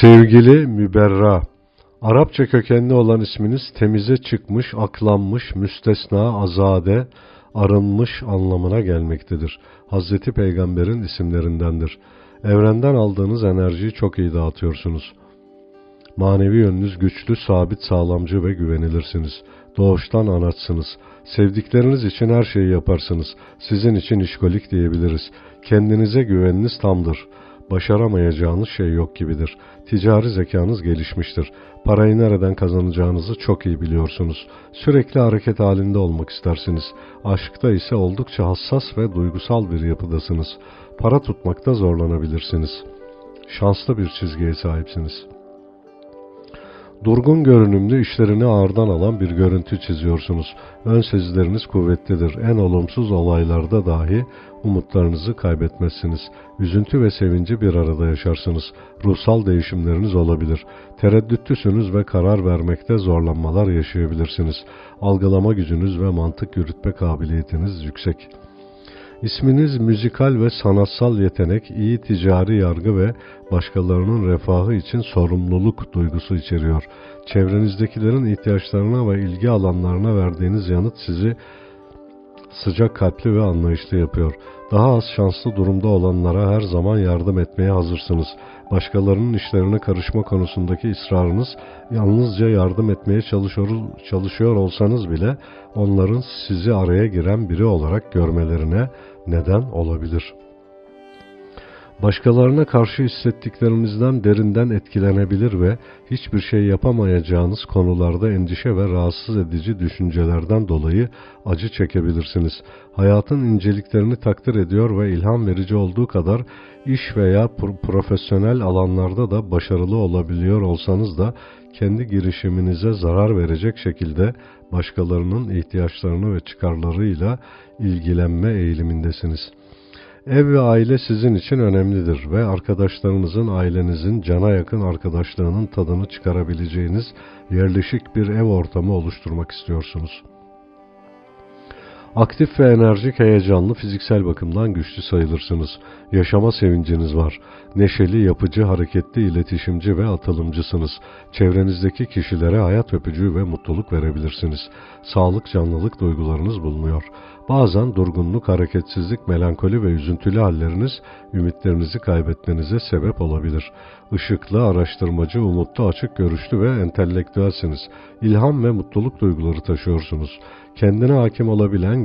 Sevgili Müberra, Arapça kökenli olan isminiz temize çıkmış, aklanmış, müstesna, azade, arınmış anlamına gelmektedir. Hazreti Peygamber'in isimlerindendir. Evrenden aldığınız enerjiyi çok iyi dağıtıyorsunuz. Manevi yönünüz güçlü, sabit, sağlamcı ve güvenilirsiniz. Doğuştan anaçsınız. Sevdikleriniz için her şeyi yaparsınız. Sizin için işkolik diyebiliriz. Kendinize güveniniz tamdır. Başaramayacağınız şey yok gibidir. Ticari zekanız gelişmiştir. Parayı nereden kazanacağınızı çok iyi biliyorsunuz. Sürekli hareket halinde olmak istersiniz. Aşkta ise oldukça hassas ve duygusal bir yapıdasınız. Para tutmakta zorlanabilirsiniz. Şanslı bir çizgiye sahipsiniz.'' Durgun görünümlü işlerini ağırdan alan bir görüntü çiziyorsunuz. Ön sezileriniz kuvvetlidir. En olumsuz olaylarda dahi umutlarınızı kaybetmezsiniz. Üzüntü ve sevinci bir arada yaşarsınız. Ruhsal değişimleriniz olabilir. Tereddütlüsünüz ve karar vermekte zorlanmalar yaşayabilirsiniz. Algılama gücünüz ve mantık yürütme kabiliyetiniz yüksek.'' İsminiz müzikal ve sanatsal yetenek, iyi ticari yargı ve başkalarının refahı için sorumluluk duygusu içeriyor. Çevrenizdekilerin ihtiyaçlarına ve ilgi alanlarına verdiğiniz yanıt sizi sıcak kalpli ve anlayışlı yapıyor. Daha az şanslı durumda olanlara her zaman yardım etmeye hazırsınız. Başkalarının işlerine karışma konusundaki ısrarınız yalnızca yardım etmeye çalışıyor, çalışıyor olsanız bile onların sizi araya giren biri olarak görmelerine neden olabilir.'' Başkalarına karşı hissettiklerinizden derinden etkilenebilir ve hiçbir şey yapamayacağınız konularda endişe ve rahatsız edici düşüncelerden dolayı acı çekebilirsiniz. Hayatın inceliklerini takdir ediyor ve ilham verici olduğu kadar iş veya profesyonel alanlarda da başarılı olabiliyor olsanız da kendi girişiminize zarar verecek şekilde başkalarının ihtiyaçlarını ve çıkarlarıyla ilgilenme eğilimindesiniz.'' Ev ve aile sizin için önemlidir ve arkadaşlarınızın, ailenizin cana yakın arkadaşlığının tadını çıkarabileceğiniz yerleşik bir ev ortamı oluşturmak istiyorsunuz. Aktif ve enerjik, heyecanlı, fiziksel bakımdan güçlü sayılırsınız. Yaşama sevinciniz var. Neşeli, yapıcı, hareketli, iletişimci ve atılımcısınız. Çevrenizdeki kişilere hayat öpücüğü ve mutluluk verebilirsiniz. Sağlık, canlılık duygularınız bulunuyor. Bazen durgunluk, hareketsizlik, melankoli ve üzüntülü halleriniz ümitlerinizi kaybetmenize sebep olabilir. Işıklı, araştırmacı, umutlu, açık görüşlü ve entelektüelsiniz. İlham ve mutluluk duyguları taşıyorsunuz. Kendine hakim olabilen,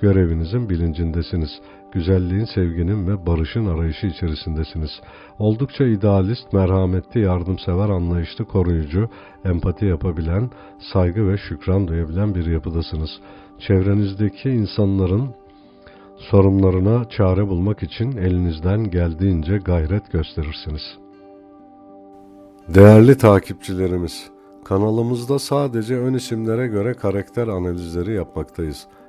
Görevinizin bilincindesiniz güzelliğin, sevginin ve barışın arayışı içerisindesiniz. Oldukça idealist, merhametli, yardımsever, anlayışlı, koruyucu, empati yapabilen, saygı ve şükran duyabilen bir yapıdasınız. Çevrenizdeki insanların sorunlarına çare bulmak için elinizden geldiğince gayret gösterirsiniz. Değerli takipçilerimiz, kanalımızda sadece ön isimlere göre karakter analizleri yapmaktayız.